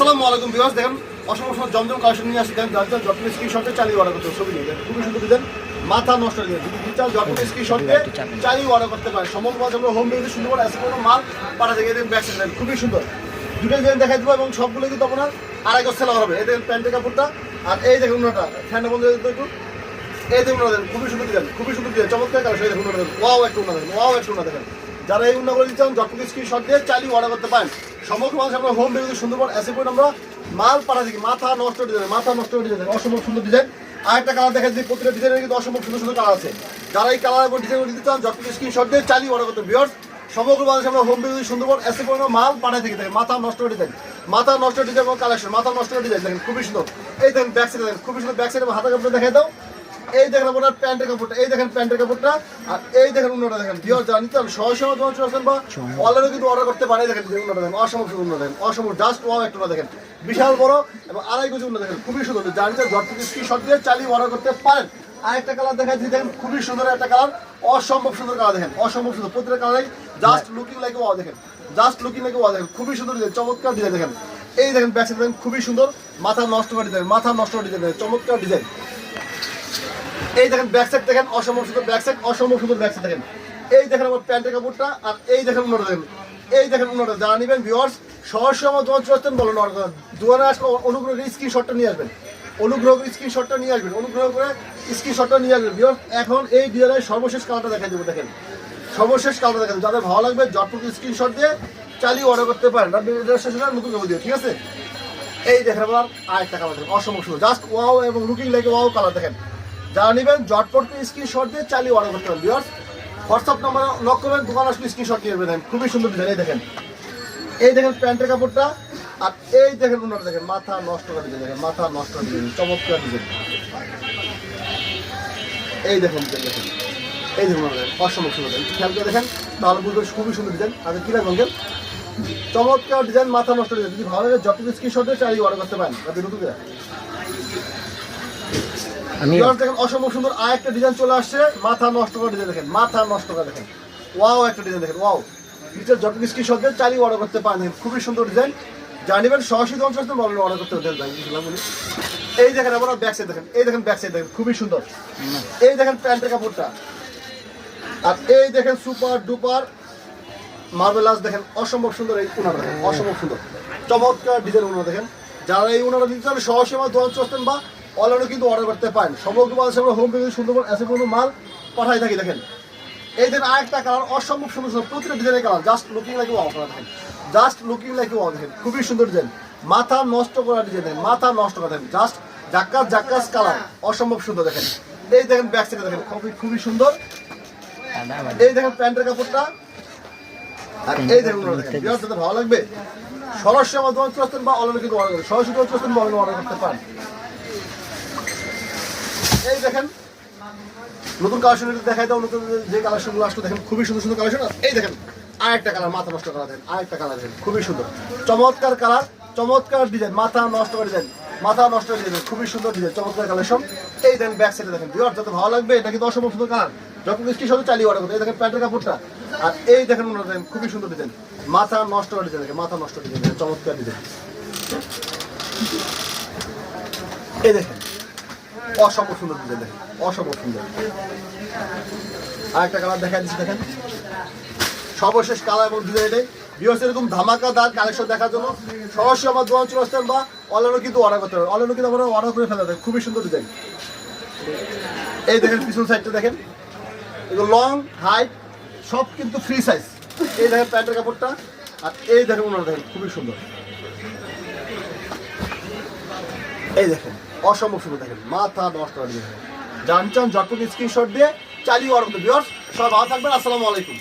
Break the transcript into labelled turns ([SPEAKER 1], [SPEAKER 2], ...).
[SPEAKER 1] আসসালামু আলাইকুম বিবাস দেখেন অসংখ্য সময় জমজম কালেকশন নিয়ে আসি দেখেন, যার যত্ন স্ক্রিনশটে চালিয়ে অর্ডার করতে ছবি নিয়ে খুবই সুন্দর ডিজাইন মাথা নষ্ট হয়ে যদি বিচার যত্ন স্ক্রিনশটে চালিয়ে অর্ডার করতে পারে সমগ্র মাছ আমরা হোম ডেলিভারি সুন্দর করে কোনো মাল পাঠা থেকে এদের ব্যাক সাইড খুবই সুন্দর। দুটো ডিজাইন দেখাই দেবো এবং সবগুলো কিন্তু আপনার আড়াই গজ সেলা হবে। এই দেখেন প্যান্টের কাপড়টা, আর এই দেখুন উন্নটা ফ্যানটা বন্ধ একটু এই দেখুন দেখেন খুবই সুন্দর ডিজাইন খুবই সুন্দর ডিজাইন চমৎকার কালার সেই দেখুন উন্না দেখেন ওয়াও একটা দেখেন ওয়াও একটা উন্না দেখেন যারা এই উন্নাগুলো দিচ্ছেন যত স্ক্রিনশট দিয়ে চালিয়ে অর্ডার করতে পারেন। সমগ্র মানুষ আমরা হোম ডেলিভারি সুন্দরবন এসে করে আমরা মাল পাঠা দিই মাথা নষ্ট ডিজাইন মাথা নষ্ট ডিজাইন অসম্ভব সুন্দর ডিজাইন আর একটা কালার দেখা যায় প্রতিটা ডিজাইনের কিন্তু অসম্ভব সুন্দর সুন্দর কালার আছে। যারা এই কালার এবং ডিজাইন দিতে চান, যত স্ক্রিনশট দিয়ে চালিয়ে অর্ডার করতে বিয়ার্স সমগ্র বাংলাদেশে আমরা হোম ডেলিভারি সুন্দরবন এসে করে মাল পাঠাই থেকে। থাকে মাথা নষ্ট ডিজাইন মাথা নষ্ট ডিজাইন এবং কালেকশন মাথা নষ্ট ডিজাইন দেখেন, খুবই সুন্দর। এই দেখেন ব্যাক সাইড দেখেন, খুবই সুন্দর ব্যাক সাইড হাতা কাপড় দেখাই দাও। এই দেখেন আপনার প্যান্টের কাপড়টা এই দেখেন প্যান্টের কাপড়টা আর এই দেখেন উন্নটা দেখেন। বিয়ার জানি তো সহ সহ তোমার চলে আসেন বা অলরেডি কিন্তু অর্ডার করতে পারে দেখেন উন্নটা দেখেন অসম্ভব সুন্দর উন্নত দেখেন অসম্ভব জাস্ট ওয়াও একটা দেখেন। বিশাল বড় এবং আড়াই কেজি উন্নত দেখেন খুবই সুন্দর। জানি তো ঝট থেকে স্ক্রিনশট দিয়ে চালিয়ে অর্ডার করতে পারেন। আরেকটা কালার দেখাচ্ছি দেখেন খুবই সুন্দর একটা কালার অসম্ভব সুন্দর কালার দেখেন অসম্ভব সুন্দর। প্রতিটা কালারই জাস্ট লুকিং লাইক ওয়াও দেখেন জাস্ট লুকিং লাইক ওয়াও দেখেন খুবই সুন্দর চমৎকার ডিজাইন দেখেন। এই দেখেন ব্যাক দেখেন খুবই সুন্দর মাথা নষ্ট করে ডিজাইন মাথা নষ্ট করে ডিজাইন চমৎকার ডিজাইন এই দেখেন ব্যাক সাইড দেখেন, অসম্ভব সুন্দর ব্যাক সাইড অসম্ভব সুন্দর ব্যাক সাইড দেখেন। এই দেখেন আমার প্যান্টের কাপড়টা, আর এই দেখেন উন্নত দেখেন। এই দেখেন উন্নত যারা নেবেন ভিওয়ার্স সহজ আমার দোকান চলে আসতেন বলেন অর্ডার দোকানে আসলে অনুগ্রহ করে স্ক্রিনশটটা নিয়ে আসবেন। অনুগ্রহ করে স্ক্রিনশটটা নিয়ে আসবেন, অনুগ্রহ করে স্ক্রিনশটটা নিয়ে আসবেন। ভিওয়ার্স এখন এই ডিজাইনের সর্বশেষ কালারটা দেখাই দেবো, দেখেন। সর্বশেষ কালারটা দেখেন যাদের ভালো লাগবে জটপুর স্ক্রিনশট দিয়ে চালিয়ে অর্ডার করতে পারেন। রেজিস্ট্রেশন নতুন করে দিও ঠিক আছে? এই দেখেন আপনার আরেকটা কালার দেখেন, অসম্ভব জাস্ট ওয়াও এবং লুকিং লাইক ওয়াও কালার দেখেন। যারা নেবেন, জটপট করে স্ক্রিনশট দিয়ে চালিয়ে অর্ডার করতে পারেন বিয়ার্স হোয়াটসঅ্যাপ নাম্বার লক করবেন, দোকান আসলে স্ক্রিনশট নিয়ে নেবেন। খুবই সুন্দর ডিজাইন এই দেখেন। এই দেখেন প্যান্টের কাপড়টা, আর এই দেখেন ওনার দেখেন, মাথা নষ্ট করে ডিজাইন দেখেন, মাথা নষ্ট করে ডিজাইন চমৎকার ডিজাইন এই দেখেন দেখেন, এই দেখুন অসম্ভব সুন্দর খেয়াল করে দেখেন, তাহলে বুঝবেন খুবই সুন্দর ডিজাইন আর কি লাগবে চমৎকার ডিজাইন মাথা নষ্ট ডিজাইন যদি ভালো লাগে যত স্ক্রিনশট দিয়ে চালিয়ে অর্ডার করতে পারেন। আপনি নতুন
[SPEAKER 2] আমি
[SPEAKER 1] দেখেন, অসম্ভব সুন্দর আর একটা ডিজাইন চলে আসছে। মাথা নষ্ট করে ডিজাইন দেখেন, মাথা নষ্ট করে দেখেন। ওয়াও একটা ডিজাইন দেখেন ওয়াও নিচের যত স্ক্রিনশট দিয়ে চালিয়ে অর্ডার করতে পারেন। খুবই সুন্দর ডিজাইন জানিবেন সরাসরি আসতে বলেন অর্ডার করতে বলি এই দেখেন, আবার ব্যাক সাইড দেখেন, এই দেখেন ব্যাক সাইড দেখেন, খুবই সুন্দর। এই দেখেন প্যান্টের কাপড়টা। আর এই দেখেন সুপার ডুপার মার্বেলাস দেখেন, অসম্ভব সুন্দর এই উনারা দেখেন, অসম্ভব সুন্দর। চমৎকার ডিজাইন উনারা দেখেন। যারা এই উনারা দিতে চান সহজে আমার দোকান বা অনলাইনে কিন্তু অর্ডার করতে পারেন। সমগ্র বাংলাদেশে আমরা হোম ডেলিভারি সুন্দরবন এসে কোনো মাল পাঠাই থাকি, দেখেন। এই দেখেন আরেকটা কালার, অসম্ভব সুন্দর সুন্দর প্রতিটা ডিজাইনের colour. Just looking like wow colour দেখেন। জাস্ট লুকিং লাইক ওয়াও দেখেন। খুবই সুন্দর ডিজাইন মাথা নষ্ট করা ডিজাইন মাথা নষ্ট করা দেখেন জাস্ট জাক্কাস জাক্কাস কালার। অসম্ভব সুন্দর, দেখেন। এই দেখেন ব্যাক সাইডে দেখেন। খুবই খুবই সুন্দর। এই দেখেন প্যান্টের কাপড়টা। আর এই দেখুন দেখেন। ভালো লাগবে। সরাসরি আমার দোকান চলে আসতেন বা অনলাইনে কিন্তু অর্ডার করতে সরাসরি দোকান চলে আসতেন বা অর্ডার করতে পারেন। এই দেখেন, নতুন কালেকশন দেখাই দাও, নতুন যে কালেকশনগুলো আসলো, দেখেন খুবই সুন্দর সুন্দর কালেকশন এই দেখেন, আরেকটা কালার মাথা নষ্ট করা দেখেন আরেকটা কালার দেখেন খুবই সুন্দর। চমৎকার কালার চমৎকার ডিজাইন মাথা নষ্ট করে ডিজাইন মাথা নষ্ট করে ডিজাইন খুবই সুন্দর ডিজাইন চমৎকার কালেকশন এই দেখেন ব্যাক সাইডে দেখেন বিয়ার যাতে ভালো লাগবে, এটা কিন্তু অসম্ভব সুন্দর কালার যখন স্ক্রিন সাথে চালিয়ে অর্ডার করতে, এই দেখেন প্যান্টের কাপড়টা। আর এই দেখেন ওনার দেখেন খুবই সুন্দর ডিজাইন মাথা নষ্ট করে ডিজাইন মাথা নষ্ট ডিজাইন চমৎকার ডিজাইন এই দেখেন অসম্ভব সুন্দর ডিজাইন দেখেন অসম্ভব সুন্দর আরেকটা কালার দেখা দিচ্ছি, দেখেন। সর্বশেষ কালার এবং ডিজাইন বিহস এরকম ধামাকাদার কালেকশন দেখার জন্য সরাসরি আমার দোকান চলে আসতেন বা অনলাইনে কিন্তু অর্ডার করতে পারেন অনলাইনে কিন্তু আমরা অর্ডার করে ফেলা যায় খুবই সুন্দর ডিজাইন এই দেখেন, পিছন সাইডটা দেখেন। লং হাইট সব কিন্তু ফ্রি সাইজ এই দেখেন প্যান্টের কাপড়টা। আর এই দেখেন ওনারা দেখেন, খুবই সুন্দর। এই দেখেন। অসম্ভব সুন্দর দেখেন, মাথা নষ্ট হয়ে দিয়ে জানচান যতটুকু স্ক্রিনশট দিয়ে, চালিয়ে করতে বিয়ার্স সবাই ভালো থাকবেন, আসসালামু আলাইকুম।